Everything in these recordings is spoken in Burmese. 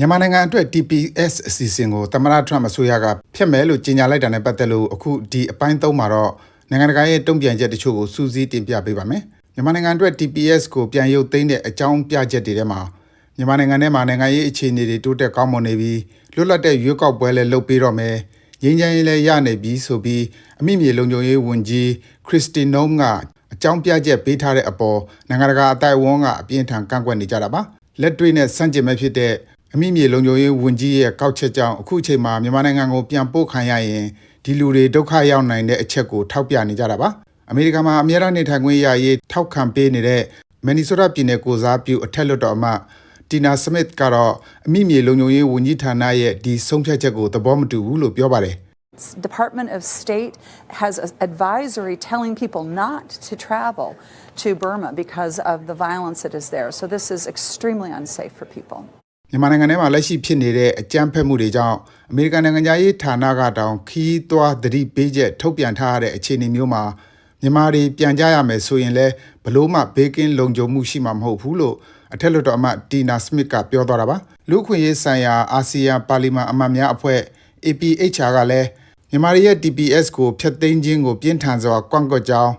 မြန်မာနိုင်ငံအတွက် TPS အစီအစဉ်ကိုသမ္မတထရမ့်အစိုးရကဖျက်မယ်လို့ကြေညာလိုက်တာနဲ့ပတ်သက်လို့အခုဒီအပိုင်းသုံးမှာတော့နိုင်ငံတကာရဲ့တုံ့ပြန်ချက်တချို့ကိုစူးစီးတင်ပြပေးပါမယ်။မြန်မာနိုင်ငံအတွက် TPS ကိုပြန်ရုပ်သိမ်းတဲ့အကြောင်းပြချက်တွေထဲမှာမြန်မာနိုင်ငံထဲမှာနိုင်ငံရေးအခြေအနေတွေတိုးတက်ကောင်းမွန်နေပြီးလွတ်လပ်တဲ့ရွေးကောက်ပွဲလည်းလုပ်ပေးတော့မယ်။ငြိမ်းချမ်းရေးလည်းရနေပြီဆိုပြီးအမိမြေလုံခြုံရေးဝန်ကြီးခရစ္စတီနိုမ်ကအကြောင်းပြချက်ပေးထားတဲ့အပေါ်နိုင်ငံတကာအတိုင်းအဝန်းကအပြင်းထန်ကန့်ကွက်နေကြတာပါ။လက်တွေ့နဲ့စန့်ကျင်မဲ့ဖြစ်တဲ့ အမိမြေလုံခြုံရေးဝန်ကြီးရဲ့ကောက်ချက်ကြောင့်အခုအချိန်မှာမြန်မာနိုင်ငံကိုပြန်ပို့ခံရရင်ဒီလူတွေဒုက္ခရောက်နိုင်တဲ့အချက်ကိုထောက်ပြနေကြတာပါအမေရိကန်မှာအများအားနေထိုင်ခွင့်ရရေးထောက်ခံပေးနေတဲ့မန်နီဆိုတာပြည်နယ်ကိုစားပြုအထက်လွှတ်တော်အမတ်တီနာစမစ်ကတော့အမိမြေလုံခြုံရေးဝန်ကြီးဌာနရဲ့ဒီဆုံးဖြတ်ချက်ကိုသဘောမတူဘူးလို့ပြောပါတယ် Department of State has an advisory telling people not to travel to Burma because of the violence that is there. So this is extremely unsafe for people. မြန်မာနိုင်ငံထဲမှာလက်ရှိဖြစ်နေတဲ့အကြမ်းဖက်မှုတွေကြောင့်အမေရိကန်နိုင်ငံသားရေးဌာနကတောင်ခီးသွားသတိပေးချက်ထုတ်ပြန်ထားရတဲ့အခြေအနေမျိုးမှာမြန်မာတွေပြန်ကြရမယ်ဆိုရင်လည်းဘလို့မှဘေးကင်းလုံခြုံမှုရှိမှာမဟုတ်ဘူးလို့အထက်လွှတ်တော်အမတ်တီနာစမစ်ကပြောသွားတာပါလူ့အခွင့်အရေးဆိုင်ရာအာဆီယံပါလီမန်အမတ်များအဖွဲ့ APHR ကလည်းမြန်မာတွေရဲ့ TPS ကိုဖျက်သိမ်းခြင်းကိုပြင်းထန်စွာကွန့်ကွက်ကြောင်း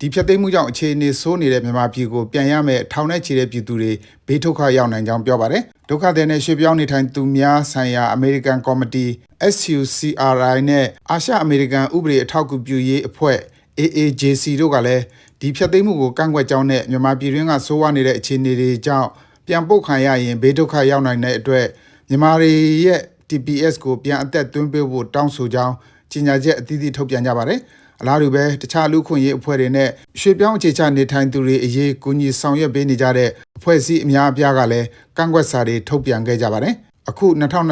ဒီဖြတ်သိမ်းမှုကြောင့်အခြေအနေဆိုးနေတဲ့မြန်မာပြည်ကိုပြန်ရမယ့်ထောင်နဲ့ချီတဲ့ပြည်သူတွေဘေးဒုက္ခရောက်နိုင်ကြောင်းပြောပါတယ်။ ဒုက္ခသည်နဲ့ရွှေ့ပြောင်းနေထိုင်သူများဆိုင်ရာအမေရိကန်ကော်မတီ SUCRI နဲ့အာရှအမေရိကန်ဥပဒေအထောက်အကူပြုရေးအဖွဲ့ AAJC တို့ကလည်းဒီဖြတ်သိမ်းမှုကိုကန့်ကွက်ကြောင်းနဲ့မြန်မာပြည်တွင်းကဆိုးဝါးနေတဲ့အခြေအနေတွေကြောင့်ပြန်ပို့ခံရရင်ဘေးဒုက္ခရောက်နိုင်တဲ့အတွက်မြန်မာတွေရဲ့ TPS ကိုပြန်အသက်သွင်းပေးဖို့တောင်းဆိုကြောင်း ကြေညာချက်အသီးသီးထုတ်ပြန်ကြပါတယ်။အလားတူပဲတခြားလူခွင့်ရေးအဖွဲ့တွေနဲ့ရွှေပြောင်းအခြေချနေထိုင်သူတွေအရေးကူညီဆောင်ရွက်ပေးနေကြတဲ့အဖွဲ့အစည်းအများအပြားကလည်းကန့်ကွက်စာတွေထုတ်ပြန်ခဲ့ကြပါတယ်။အခု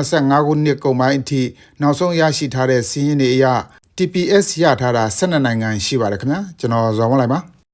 2025ခုနှစ်ကုန်ပိုင်းအထိနောက်ဆုံးရရှိထားတဲ့စီးရင်တွေအရ TPS ရထားတာ12နိုင်ငံရှိပါတယ်ခင်ဗျာကျွန်တော်ဇော်မလိုက်ပါ